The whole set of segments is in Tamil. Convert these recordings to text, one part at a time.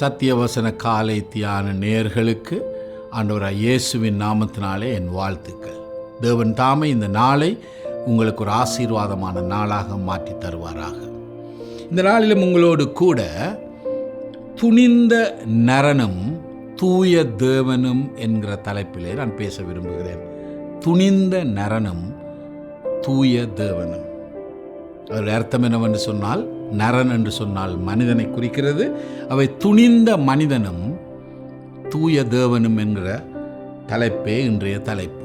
சத்தியவசன காலை தியான நேர்களுக்கு ஆண்டவராக இயேசுவின் நாமத்தினாலே என் வாழ்த்துக்கள். தேவன் தாமே இந்த நாளை உங்களுக்கு ஒரு ஆசீர்வாதமான நாளாக மாற்றி தருவாராக. இந்த நாளிலும் உங்களோடு கூட துணிந்த நரனும் தூய தேவனும் என்கிற தலைப்பிலே நான் பேச விரும்புகிறேன். துணிந்த நரனும் தூய தேவனும். அதில் அர்த்தம் என்னவென்று சொன்னால் நரன் என்று சொன்னால் மனிதனை குறிக்கிறது. அவை துணிந்த மனிதனும் தூய தேவனும் என்கிற தலைப்பே இன்றைய தலைப்பு.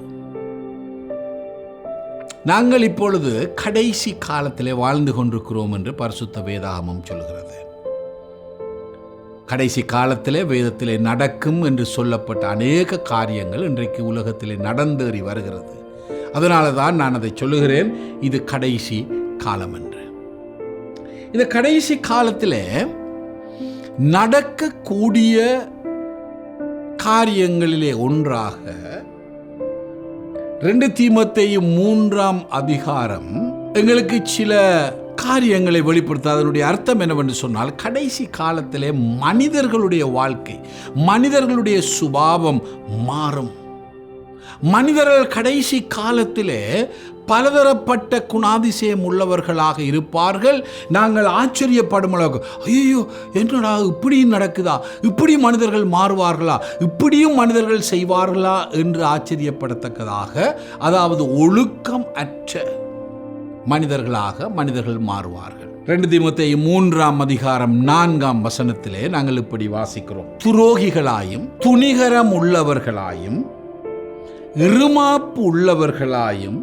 நாங்கள் இப்பொழுது கடைசி காலத்திலே வாழ்ந்து கொண்டிருக்கிறோம் என்று பரிசுத்த வேதாகமம் சொல்கிறது. கடைசி காலத்திலே வேதத்திலே நடக்கும் என்று சொல்லப்பட்ட அநேக காரியங்கள் இன்றைக்கு உலகத்திலே நடந்தேறி வருகிறது. அதனால தான் நான் அதை சொல்லுகிறேன் இது கடைசி காலம் என்று இந்த கடைசி காலத்தில் நடக்கக்கூடிய காரியங்களிலே ஒன்றாக ரெண்டு தீமத்தையும் மூன்றாம் அதிகாரம் எங்களுக்கு சில காரியங்களை வெளிப்படுத்த அதனுடைய அர்த்தம் என்னவென்று சொன்னால் கடைசி காலத்திலே மனிதர்களுடைய வாழ்க்கை மனிதர்களுடைய சுபாவம் மாறும். மனிதர்கள் கடைசி காலத்திலே பலதரப்பட்ட குணாதிசயம் உள்ளவர்களாக இருப்பார்கள். நாங்கள் ஆச்சரியப்படும் அளவுக்கு ஐயோ என்னடா இப்படியும் நடக்குதா? இப்படி மனிதர்கள் மாறுவார்களா? இப்படியும் மனிதர்கள் செய்வார்களா? என்று ஆச்சரியப்படத்தக்கதாக அதாவது ஒழுக்கம் அற்ற மனிதர்களாக மனிதர்கள் மாறுவார்கள். ரெண்டு திமுத்தை மூன்றாம் அதிகாரம் நான்காம் வசனத்திலே நாங்கள் இப்படி வாசிக்கிறோம். துரோகிகளாயும் துணிகரம் உள்ளவர்களாயும் இருமாப்பு உள்ளவர்களாயும்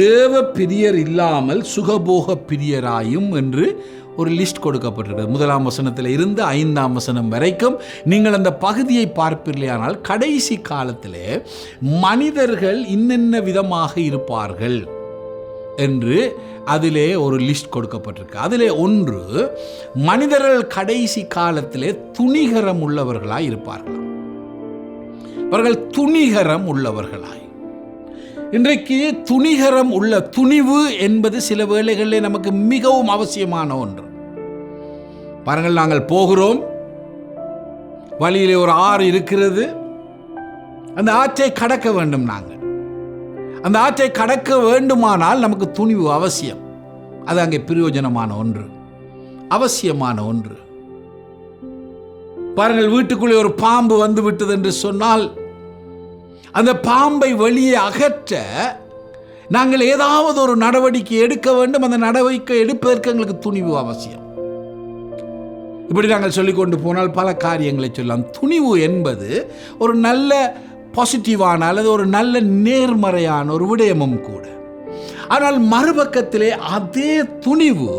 தேவ பிரியர் இல்லாமல் சுகபோக பிரியராயும் என்று ஒரு லிஸ்ட் கொடுக்கப்பட்டிருக்கிறது. முதலாம் வசனத்தில் இருந்து ஐந்தாம் வசனம் வரைக்கும் நீங்கள் அந்த பகுதியை பார்ப்பீர்களானால் கடைசி காலத்திலே மனிதர்கள் இன்னென்ன விதமாக இருப்பார்கள் என்று அதிலே ஒரு லிஸ்ட் கொடுக்கப்பட்டிருக்கு. அதிலே ஒன்று மனிதர்கள் கடைசி காலத்திலே துணிகரம் உள்ளவர்களாய் இருப்பார்கள். அவர்கள் துணிகரம் உள்ளவர்களாய். இன்றைக்கு துணிகரம் உள்ள துணிவு என்பது சில வேளைகளில் நமக்கு மிகவும் அவசியமான ஒன்று. பாருங்கள் நாங்கள் போகிறோம். வழியிலே ஒரு ஆறு இருக்கிறது. அந்த ஆற்றை கடக்க வேண்டும் நாங்கள். அந்த ஆற்றை கடக்க வேண்டுமானால் நமக்கு துணிவு அவசியம். அது அங்கே பிரயோஜனமான ஒன்று. அவசியமான ஒன்று. பாருங்கள் வீட்டுக்குள்ளே ஒரு பாம்பு வந்து விட்டது என்று சொன்னால் அந்த பாம்பை வெளியே அகற்ற நாங்கள் ஏதாவது ஒரு நடவடிக்கை எடுக்க வேண்டும். அந்த நடவடிக்கை எடுப்பதற்கு எங்களுக்கு துணிவு அவசியம். இப்படி நாங்கள் சொல்லிக்கொண்டு போனால் பல காரியங்களை சொல்லலாம். துணிவு என்பது ஒரு நல்ல பாசிட்டிவான அல்லது ஒரு நல்ல நேர்மறையான ஒரு விடயமும் கூட. ஆனால் மறுபக்கத்திலே அதே துணிவு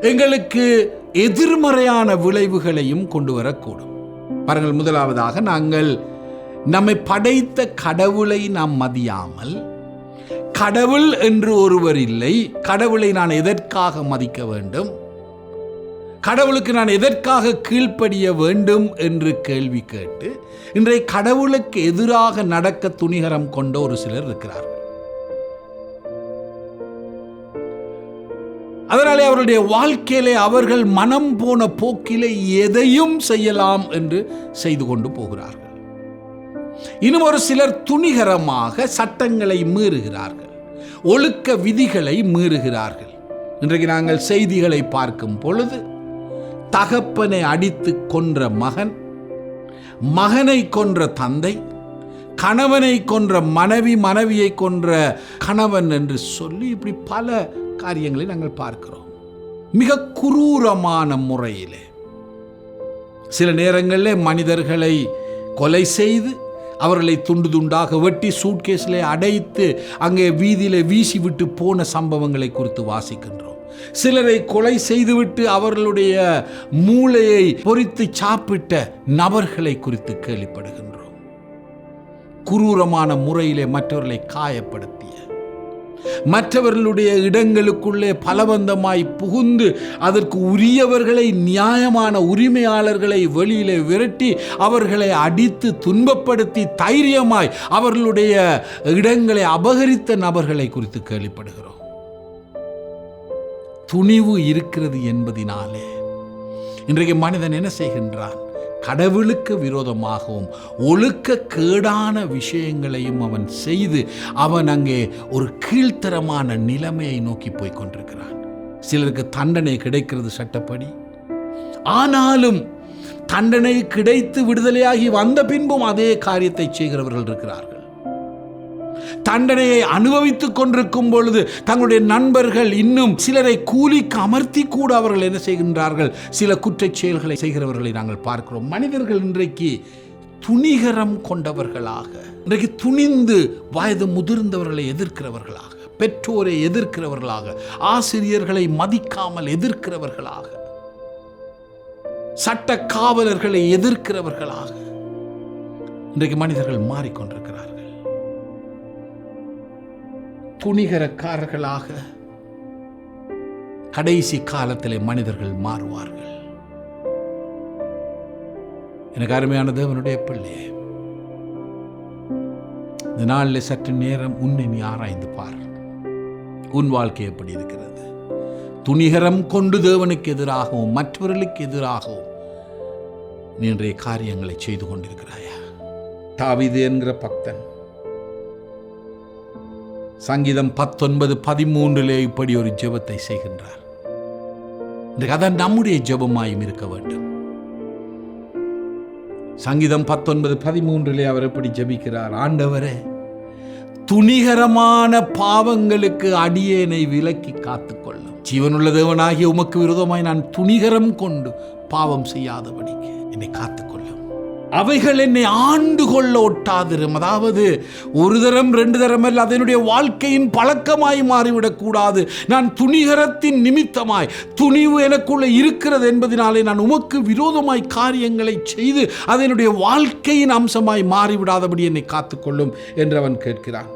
எங்களுக்கு எதிர்மறையான விளைவுகளையும் கொண்டு வரக்கூடும். பாருங்கள் முதலாவதாக நாங்கள் நம்மை படைத்த கடவுளை நாம் மதியாமல் கடவுள் என்று ஒருவர் இல்லை கடவுளை நான் எதற்காக மதிக்க வேண்டும்? கடவுளுக்கு நான் எதற்காக கீழ்ப்படிய வேண்டும் என்று கேள்வி கேட்டு இன்றைய கடவுளுக்கு எதிராக நடக்க துணிகரம் கொண்ட ஒரு சிலர் இருக்கிறார்கள். அதனாலே அவருடைய வாழ்க்கையிலே அவர்கள் மனம் போன போக்கிலே எதையும் செய்யலாம் என்று செய்து கொண்டு போகிறார்கள். இன்னும் ஒரு சிலர் துணிகரமாக சட்டங்களை மீறுகிறார்கள். ஒழுக்க விதிகளை மீறுகிறார்கள். இன்றைக்கு நாங்கள் செய்திகளை பார்க்கும் பொழுது தகப்பனை அடித்து கொன்ற மகன் மகனை கொன்ற தந்தை கணவனை கொன்ற மனைவி மனைவியை கொன்ற கணவன் என்று சொல்லி இப்படி பல காரியங்களை நாங்கள் பார்க்கிறோம். மிக குரூரமான முறையிலே. சில நேரங்களில் மனிதர்களை கொலை செய்து அவர்களை துண்டு துண்டாக வெட்டி சூட்கேஸில் அடைத்து அங்கே வீதியில் வீசி விட்டு போன சம்பவங்களை குறித்து வாசிக்கின்றோம். சிலரை கொலை செய்துவிட்டு அவர்களுடைய மூளையை பொறித்து சாப்பிட்ட நபர்களை குறித்து கேள்விப்படுகின்றோம். குரூரமான முறையிலே மற்றவர்களை காயப்படுத்த மற்றவர்களுடைய இடங்களுக்குள்ளே பலவந்தமாய் புகுந்து அதற்கு உரியவர்களை நியாயமான உரிமையாளர்களை வெளியிலே விரட்டி அவர்களை அடித்து துன்பப்படுத்தி தைரியமாய் அவர்களுடைய இடங்களை அபகரித்த நபர்களை குறித்து கேள்விப்படுகிறோம். துணிவு இருக்கிறது என்பதினாலே. இன்றைக்கு மனிதன் என்ன செய்கின்றான்? கடவுளுக்கு விரோதமாகவும் ஒழுக்க கேடான விஷயங்களையும் அவன் செய்து அவன் அங்கே ஒரு கீழ்த்தரமான நிலைமையை நோக்கி போய் கொண்டிருக்கிறான். சிலருக்கு தண்டனை கிடைக்கிறது சட்டப்படி. ஆனாலும் தண்டனை கிடைத்து விடுதலையாகி வந்த பின்பும் அதே காரியத்தை செய்கிறவர்கள் இருக்கிறார்கள். தண்டனையை அனுபவித்துக் கொண்டிருக்கும் பொழுது தங்களுடைய நண்பர்கள் இன்னும் சிலரை கூலிக்கு அமர்த்தி கூட அவர்கள் என்ன செய்கின்றார்கள்? சில குற்றச் செயல்களை செய்கிறவர்களை நாங்கள் பார்க்கிறோம். மனிதர்கள் இன்றைக்கு துணிகரம் கொண்டவர்களாக இன்றைக்கு துணிந்து வயது முதிர்ந்தவர்களை எதிர்க்கிறவர்களாக பெற்றோரை எதிர்க்கிறவர்களாக ஆசிரியர்களை மதிக்காமல் எதிர்க்கிறவர்களாக சட்ட காவலர்களை எதிர்க்கிறவர்களாக இன்றைக்கு மனிதர்கள் மாறிக்கொண்டிருக்கிறார்கள். துணிகரக்காரர்களாக கடைசி காலத்திலே மனிதர்கள் மாறுவார்கள். எனக்கு அருமையான தேவனுடைய பிள்ளையே இந்த நாளில் சற்று நேரம் உன்னை நீ ஆராய்ந்து பார். உன் வாழ்க்கை எப்படி இருக்கிறது? துணிகரம் கொண்டு தேவனுக்கு எதிராகவும் மற்றவர்களுக்கு எதிராகவும் நீ இன்றைய காரியங்களை செய்து கொண்டிருக்கிறாயா? தாவிது என்கிற பக்தன் சங்கீதம் பத்தொன்பது பதிமூன்றிலே இப்படி ஒரு ஜெபத்தை செய்கின்றார். இந்த கதை நம்முடைய ஜெபமாயும் இருக்க வேண்டும். சங்கீதம் பத்தொன்பது பதிமூன்றிலே அவர் எப்படி ஜெபிக்கிறார்? ஆண்டவரே துணிகரமான பாவங்களுக்கு அடியேனை விலக்கி காத்துக்கொள்ளும். ஜீவனுள்ள தேவனாகிய உமக்கு விரோதமாய் நான் துணிகரம் கொண்டு பாவம் செய்யாதபடிக்கு என்னை காத்து அவைகள் என்னை ஆண்டு கொள்ள ஒட்டாதிரும். அதாவது ஒரு தரம் ரெண்டு தரம் அல்ல அதனுடைய வாழ்க்கையின் பழக்கமாய் மாறிவிடக்கூடாது நான் துணிகரத்தின் நிமித்தமாய் துணிவு எனக்குள்ள இருக்கிறது என்பதனாலே நான் உமக்கு விரோதமாய் காரியங்களை செய்து அதனுடைய வாழ்க்கையின் அம்சமாய் மாறிவிடாதபடி என்னை காத்துக்கொள்ளும் என்று அவன் கேட்கிறான்.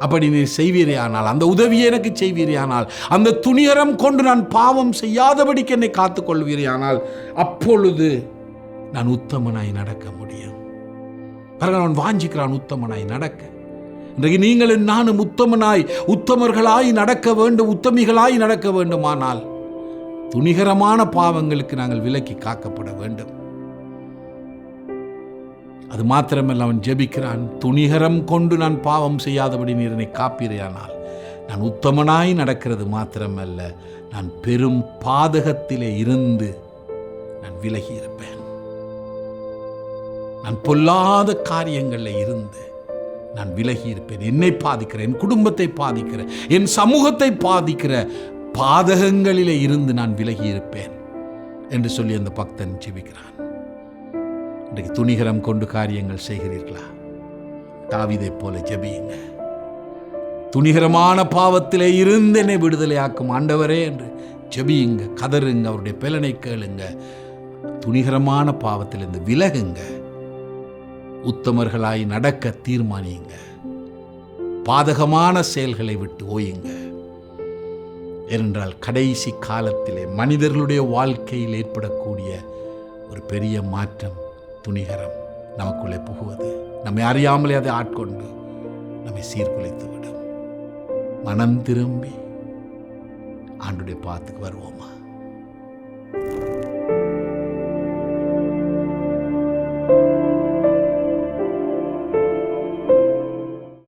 அப்படி நீ செய்வீரே ஆனால் அந்த உதவியை எனக்கு செய்வீரே ஆனால் அந்த துணிகரம் கொண்டு நான் பாவம் செய்யாதபடிக்கு என்னை காத்துக்கொள்வீரே ஆனால் அப்பொழுது நான் உத்தமனாய் நடக்க முடியும். பாருங்க அவன் வாஞ்சிக்கிறான் உத்தமனாய் நடக்க. இன்றைக்கு நீங்களும் நானும் உத்தமனாய் உத்தமர்களாய் நடக்க வேண்டும் உத்தமிகளாய் நடக்க வேண்டுமானால் துணிகரமான பாவங்களுக்கு நாங்கள் விலக்கி காக்கப்பட வேண்டும். அது மாத்திரமல்ல அவன் ஜெபிக்கிறான் துணிகரம் கொண்டு நான் பாவம் செய்யாதபடி நீர் என்னை காப்பீரையானால் நான் உத்தமனாய் நடக்கிறது மாத்திரமல்ல நான் பெரும் பாதகத்திலே இருந்து நான் விலகி இருப்பேன். நான் பொல்லாத காரியங்களில் இருந்து நான் விலகி இருப்பேன். என்னை பாதிக்கிற என் குடும்பத்தை பாதிக்கிற என் சமூகத்தை பாதிக்கிற பாதகங்களிலே இருந்து நான் விலகி இருப்பேன் என்று சொல்லி அந்த பக்தன் ஜெபிக்கிறான். இன்றைக்கு துணிகரம் கொண்டு காரியங்கள் செய்கிறீர்களா? தாவிதை போல ஜெபியுங்க. துணிகரமான பாவத்திலே இருந்து என்னை விடுதலையாக்கும் ஆண்டவரே என்று ஜெபியுங்க. கதறுங்க அவருடைய பலனை கேளுங்க. துணிகரமான பாவத்திலிருந்து விலகுங்க. உத்தமர்களாய் நடக்க தீர்மானியுங்க. பாதகமான செயல்களை விட்டு ஓயுங்க. ஏனென்றால் கடைசி காலத்திலே மனிதர்களுடைய வாழ்க்கையில் ஏற்படக்கூடிய ஒரு பெரிய மாற்றம் துணிகரம் நமக்குள்ளே புகுவது. நம்மை அறியாமலே அதை ஆட்கொண்டு நம்மை சீர்குலைத்து விடும் மனம் திரும்பி ஆண்டுடைய பாத்துக்கு வருவோமா?